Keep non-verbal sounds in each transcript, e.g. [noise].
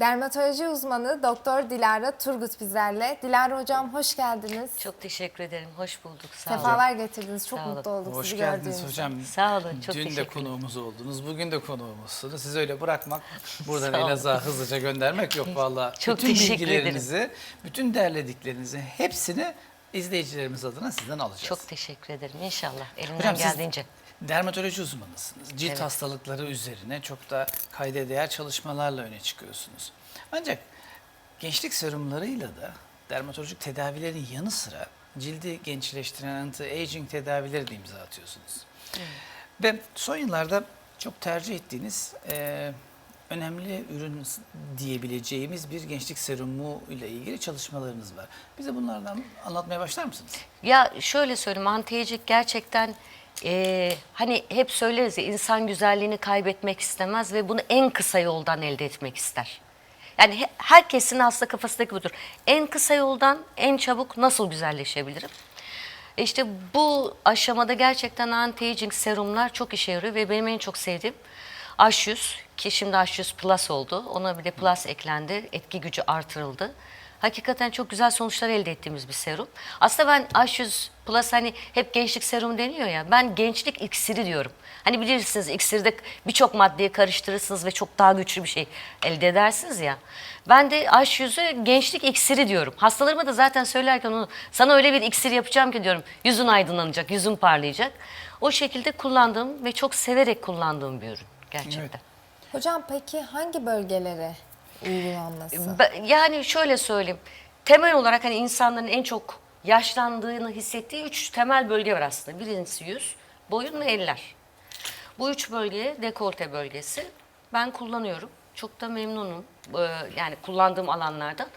Dermatoloji uzmanı Doktor Dilara Turgut bizlerle. Dilara hocam hoş geldiniz. Çok teşekkür ederim. Hoş bulduk. Sağ olun. Sefalar getirdiniz. Çok Sağ olun. mutlu olduk Hoş sizi geldiniz hocam. Sağ olun, çok Dün de teşekkürler. konuğumuz oldunuz. Bugün de konuğumuzsunuz. Sizi öyle bırakmak, [laughs] buradan Sağ olun. Elazığ'a hızlıca göndermek yok vallahi. Çok bütün teşekkür bilgilerinizi, bütün derlediklerinizi hepsini izleyicilerimiz adına sizden alacağız. Çok teşekkür ederim. İnşallah elimden Hocam siz geldiğince. Dermatoloji uzmanısınız. Cilt Evet. hastalıkları üzerine çok da kayda değer çalışmalarla öne çıkıyorsunuz. Ancak gençlik serumlarıyla da dermatolojik tedavilerin yanı sıra cildi gençleştiren anti-aging tedavileri de imza atıyorsunuz. Ve son yıllarda çok tercih ettiğiniz e, önemli ürün diyebileceğimiz bir gençlik serumu ile ilgili çalışmalarınız var. Bize bunlardan anlatmaya başlar mısınız? Ya şöyle söyleyeyim antiyecik gerçekten eee, hani hep söyleriz ya insan güzelliğini kaybetmek istemez ve bunu en kısa yoldan elde etmek ister. Yani he- herkesin aslında kafasındaki budur. En kısa yoldan en çabuk nasıl güzelleşebilirim? E İşte bu aşamada gerçekten anti-aging serumlar çok işe yarıyor ve benim en çok sevdiğim H100 ki şimdi H100 Plus oldu. Ona bir de Plus eklendi. Etki gücü artırıldı. Hakikaten çok güzel sonuçlar elde ettiğimiz bir serum. Aslında ben H100 Plus hani hep gençlik serumu deniyor ya. Ben gençlik iksiri diyorum. Hani bilirsiniz iksirde birçok maddeyi karıştırırsınız ve çok daha güçlü bir şey elde edersiniz ya. Ben de H100'ü gençlik iksiri diyorum. Hastalarıma da zaten söylerken onu sana öyle bir iksir yapacağım ki diyorum. Yüzün aydınlanacak, yüzün parlayacak. O şekilde kullandığım ve çok severek kullandığım bir ürün gerçekten. Evet. Hocam peki hangi bölgelere uygulanması? Yani şöyle söyleyeyim. Temel olarak hani insanların en çok yaşlandığını hissettiği üç temel bölge var aslında. Birincisi yüz, boyun ve eller. Bu üç bölge dekolte bölgesi. Ben kullanıyorum. Çok da memnunum. Ee, yani kullandığım alanlardan.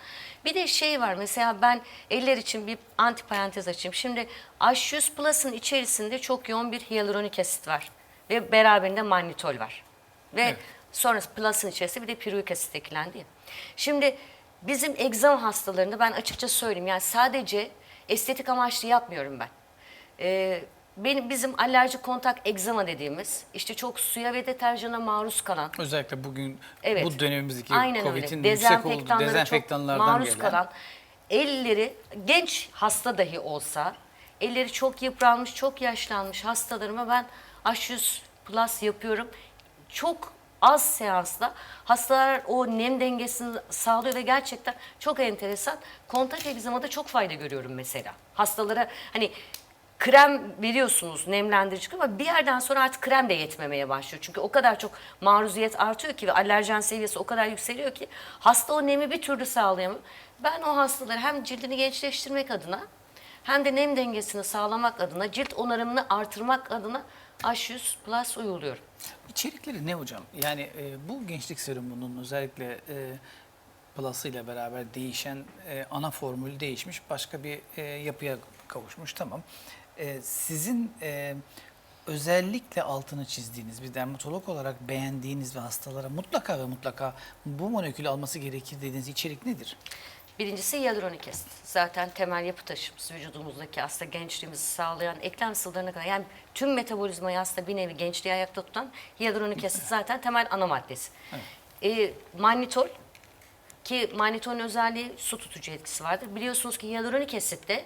Bir de şey var mesela ben eller için bir antiparantez açayım. Şimdi H100 Plus'ın içerisinde çok yoğun bir hyaluronik asit var. Ve beraberinde mannitol var. Ve Evet. Sonrası plus'ın içerisinde bir de piruik asit eklendi. ya. Şimdi bizim egzama hastalarında ben açıkça söyleyeyim yani sadece estetik amaçlı yapmıyorum ben. Ee, benim bizim alerji kontak egzama dediğimiz işte çok suya ve deterjana maruz kalan Özellikle bugün Evet. bu dönemimizdeki. Covid'in yüksek olduğu dezenfektanlardan maruz gelen. kalan elleri genç hasta dahi olsa elleri çok yıpranmış, çok yaşlanmış hastalarıma ben H100 Plus yapıyorum. Çok az seansla hastalar o nem dengesini sağlıyor ve gerçekten çok enteresan. Kontak egzamada çok fayda görüyorum mesela. Hastalara hani krem veriyorsunuz nemlendirici ama bir yerden sonra artık krem de yetmemeye başlıyor. Çünkü o kadar çok maruziyet artıyor ki ve alerjen seviyesi o kadar yükseliyor ki hasta o nemi bir türlü sağlayamıyor. Ben o hastaları hem cildini gençleştirmek adına hem de nem dengesini sağlamak adına cilt onarımını artırmak adına H100 Plus uyguluyorum. İçerikleri ne hocam? Yani e, bu gençlik serumunun özellikle e, Plus ile beraber değişen e, ana formülü değişmiş. Başka bir e, yapıya kavuşmuş. Tamam. E, sizin e, özellikle altını çizdiğiniz bir dermatolog olarak beğendiğiniz ve hastalara mutlaka ve mutlaka bu molekülü alması gerekir dediğiniz içerik nedir? Birincisi hyaluronik asit. Zaten temel yapı taşımız vücudumuzdaki aslında gençliğimizi sağlayan eklem sıvılarına kadar yani tüm metabolizmayı aslında bir nevi gençliği ayakta tutan hyaluronik asit [laughs] zaten temel ana maddesi. Ee, mannitol ki mannitolün özelliği su tutucu etkisi vardır. Biliyorsunuz ki hyaluronik asitte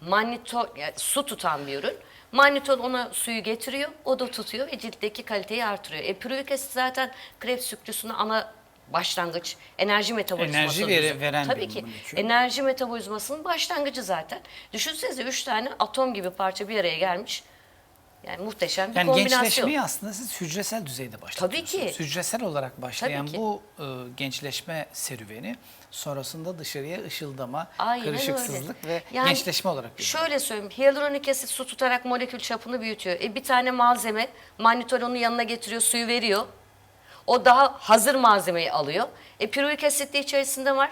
mannitol yani su tutan bir ürün. Mannitol ona suyu getiriyor, o da tutuyor ve ciltteki kaliteyi artırıyor. E, piruik asit zaten Krebs süklüsünün ana başlangıç enerji metabolizması. Enerji vere- veren Tabii bir ki. molekül. Enerji metabolizmasının başlangıcı zaten. Düşünsenize üç tane atom gibi parça bir araya gelmiş. Yani muhteşem bir Yani kombinasyon. gençleşmeyi aslında siz hücresel düzeyde başlatıyorsunuz. Tabii ki. Hücresel olarak başlayan Tabii ki. bu e, gençleşme serüveni sonrasında dışarıya ışıldama, Aynen kırışıksızlık öyle. ve Yani gençleşme olarak görünüyor. Şöyle söyleyeyim. Hyaluronik asit su tutarak molekül çapını büyütüyor. E bir tane malzeme mannitol onun yanına getiriyor, suyu veriyor. O daha hazır malzemeyi alıyor. E piruik asit de içerisinde var.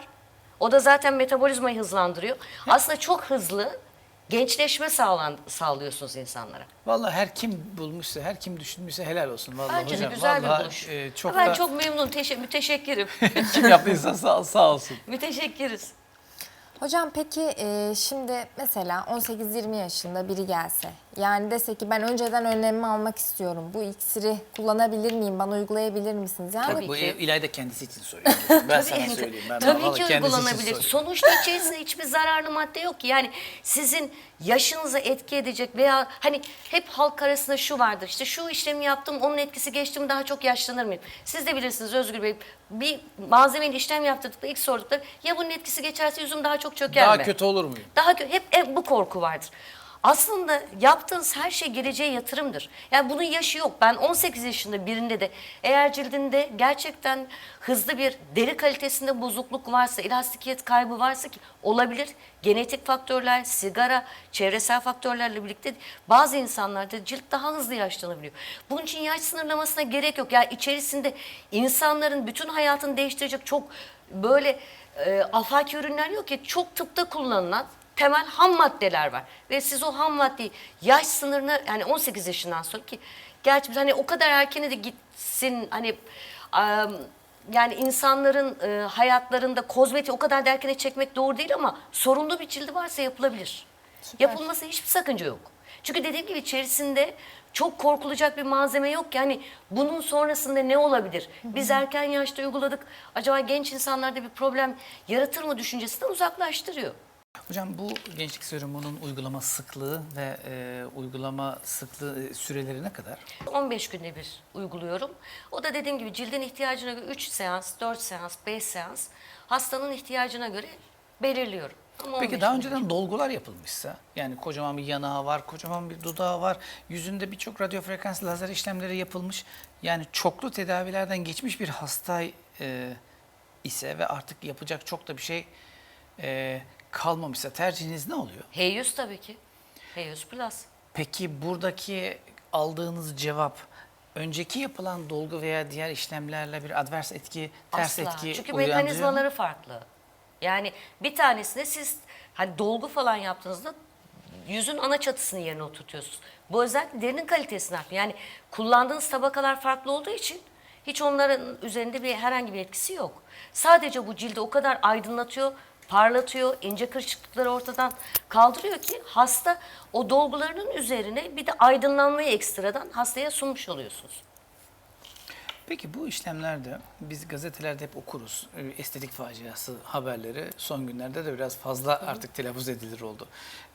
O da zaten metabolizmayı hızlandırıyor. Aslında çok hızlı gençleşme sağlan, sağlıyorsunuz insanlara. Vallahi her kim bulmuşsa, her kim düşünmüşse helal olsun. Vallahi Bence hocam, de güzel vallahi, bir buluş. e, çok ben da çok memnunum. Teşe müteşekkirim. [laughs] kim yaptıysa sağ, sağ olsun. Müteşekkiriz. Hocam peki e, şimdi mesela 18-20 yaşında biri gelse yani dese ki ben önceden önlemimi almak istiyorum. Bu iksiri kullanabilir miyim? Bana uygulayabilir misiniz? Yani Tabii Bu ki. İlayda kendisi için soruyor. Ben sana Tabii, söyleyeyim. Ben tabii ki uygulanabilir. Sonuçta içerisinde hiçbir zararlı madde yok ki. Yani sizin yaşınıza etki edecek veya hani hep halk arasında şu vardır. İşte şu işlemi yaptım, onun etkisi geçti mi daha çok yaşlanır mıyım? Siz de bilirsiniz Özgür Bey. Bir malzemeyle işlem yaptırdıkta ilk sordukları ya bunun etkisi geçerse yüzüm daha çok çöker Daha mi? kötü olur muyum? Daha kö- hep, hep bu korku vardır. Aslında yaptığınız her şey geleceğe yatırımdır. Yani bunun yaşı yok. Ben 18 yaşında birinde de eğer cildinde gerçekten hızlı bir deri kalitesinde bozukluk varsa, elastikiyet kaybı varsa ki olabilir. Genetik faktörler, sigara, çevresel faktörlerle birlikte bazı insanlarda cilt daha hızlı yaşlanabiliyor. Bunun için yaş sınırlamasına gerek yok. Yani içerisinde insanların bütün hayatını değiştirecek çok böyle e, afaki ürünler yok ki çok tıpta kullanılan temel ham maddeler var. Ve siz o ham maddeyi yaş sınırını yani 18 yaşından sonra ki gerçi hani o kadar erkene de gitsin hani yani insanların hayatlarında kozmetiği o kadar da erkene çekmek doğru değil ama sorunlu bir cildi varsa yapılabilir. Yapılması hiçbir sakınca yok. Çünkü dediğim gibi içerisinde çok korkulacak bir malzeme yok ki hani bunun sonrasında ne olabilir? Biz erken yaşta uyguladık. Acaba genç insanlarda bir problem yaratır mı düşüncesinden uzaklaştırıyor. Hocam bu gençlik serumunun uygulama sıklığı ve e, uygulama sıklığı e, süreleri ne kadar? 15 günde bir uyguluyorum. O da dediğim gibi cildin ihtiyacına göre 3 seans, 4 seans, 5 seans hastanın ihtiyacına göre belirliyorum. Ama Peki 15 daha günde bir. önceden dolgular yapılmışsa, yani kocaman bir yanağı var, kocaman bir dudağı var, yüzünde birçok radyo frekans lazer işlemleri yapılmış, yani çoklu tedavilerden geçmiş bir hasta e, ise ve artık yapacak çok da bir şey e, kalmamışsa tercihiniz ne oluyor? H100 tabii ki. H100 Plus. Peki buradaki aldığınız cevap önceki yapılan dolgu veya diğer işlemlerle bir advers etki, ters Asla. etki Çünkü uyandırıyor mu? mekanizmaları farklı. Yani bir tanesinde siz hani dolgu falan yaptığınızda yüzün ana çatısını yerine oturtuyorsunuz. Bu özellikle derinin kalitesini artırıyor. Yani kullandığınız tabakalar farklı olduğu için hiç onların üzerinde bir herhangi bir etkisi yok. Sadece bu cildi o kadar aydınlatıyor, parlatıyor, ince kırışıklıkları ortadan kaldırıyor ki hasta o dolgularının üzerine bir de aydınlanmayı ekstradan hastaya sunmuş oluyorsunuz. Peki bu işlemlerde biz gazetelerde hep okuruz. Ee, Estetik faciası haberleri son günlerde de biraz fazla artık telaffuz edilir oldu.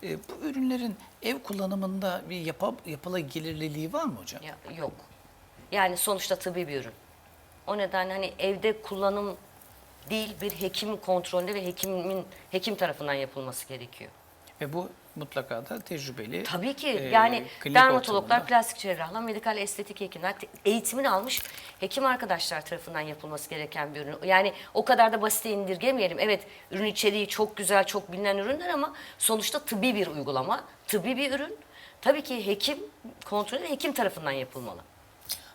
Ee, bu ürünlerin ev kullanımında bir yapa, yapıla gelirliliği var mı hocam? Ya, yok. Yani sonuçta tıbbi bir ürün. O nedenle hani evde kullanım değil bir hekim kontrolünde ve hekimin hekim tarafından yapılması gerekiyor. Ve bu mutlaka da tecrübeli. Tabii ki e, yani dermatologlar, ortamında. plastik cerrahlar, medikal estetik hekimler eğitimini almış hekim arkadaşlar tarafından yapılması gereken bir ürün. Yani o kadar da basite indirgemeyelim. Evet ürün içeriği çok güzel, çok bilinen ürünler ama sonuçta tıbbi bir uygulama, tıbbi bir ürün. Tabii ki hekim kontrolü hekim tarafından yapılmalı.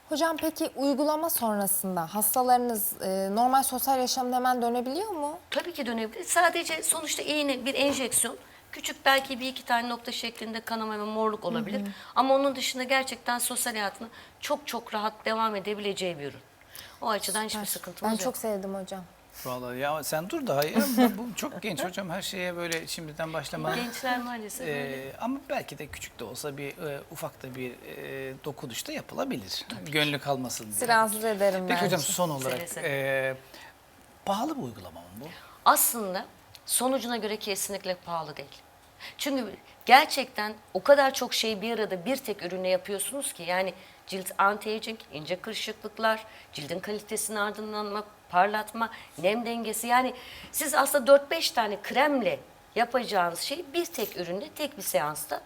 Hocam peki uygulama sonrasında hastalarınız e, normal sosyal yaşamına hemen dönebiliyor mu? Tabii ki dönebilir. Sadece sonuçta iğne bir enjeksiyon. Küçük belki bir iki tane nokta şeklinde kanama ve morluk olabilir. Ama onun dışında gerçekten sosyal hayatına çok çok rahat devam edebileceği bir ürün. O açıdan hiçbir sıkıntımız Ben yok. çok sevdim hocam. Vallahi ya sen dur daha ya. [laughs] bu çok genç hocam her şeye böyle şimdiden başlama. Gençler maalesef öyle. Ee, ama belki de küçük de olsa bir e, ufak da bir e, dokunuş da yapılabilir. Gönlü kalmasın diye. Rahatsız ederim Peki ben. hocam son olarak Seve seve. e, pahalı bir uygulama mı bu? Aslında sonucuna göre kesinlikle pahalı değil. Çünkü gerçekten o kadar çok şeyi bir arada bir tek ürüne yapıyorsunuz ki yani cilt anti-aging, ince kırışıklıklar, cildin kalitesini ardınlanma, parlatma, nem dengesi yani siz aslında 4-5 tane kremle yapacağınız şeyi bir tek üründe tek bir seansta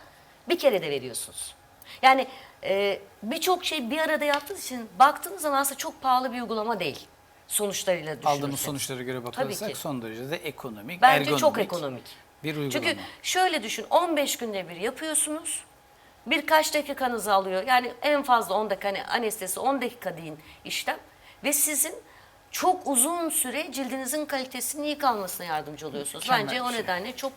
bir kere de veriyorsunuz. Yani e, birçok şey bir arada yaptığınız için baktığınız zaman aslında çok pahalı bir uygulama değil sonuçlarıyla düşünürsek. Aldığımız sonuçlara göre bakarsak son derece de ekonomik, Bence çok ergonomik ekonomik. Bir uygulama. Çünkü şöyle düşün 15 günde bir yapıyorsunuz. Birkaç dakikanızı alıyor. Yani en fazla 10 dakika hani anestezi 10 dakika deyin işlem. Ve sizin çok uzun süre cildinizin kalitesinin iyi kalmasına yardımcı oluyorsunuz. Mükemmel Bence o şey. nedenle çok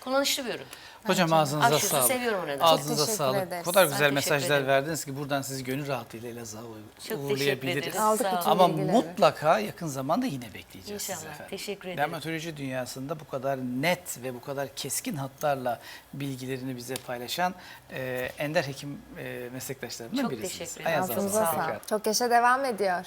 kullanışlı bir ürün. Hocam ağzınıza Aşırı sağlık. seviyorum onu da. Çok Ağzınıza teşekkür sağlık. ederiz. O kadar Ben güzel teşekkür mesajlar ederim. verdiniz ki buradan sizi gönül rahatlığıyla Elazığ'a uğur- teşekkür uğurlayabiliriz. ederiz. Aldık Sağ bütün Ama bilgileri. mutlaka yakın zamanda yine bekleyeceğiz sizi İnşallah. efendim. Teşekkür ederim. Dermatoloji dünyasında bu kadar net ve bu kadar keskin hatlarla bilgilerini bize paylaşan e, ender hekim e, meslektaşlarımdan Çok birisiniz. teşekkür ederim. Ayağınıza Ağzınıza sağlık sağlık. Çok yaşa devam ediyor.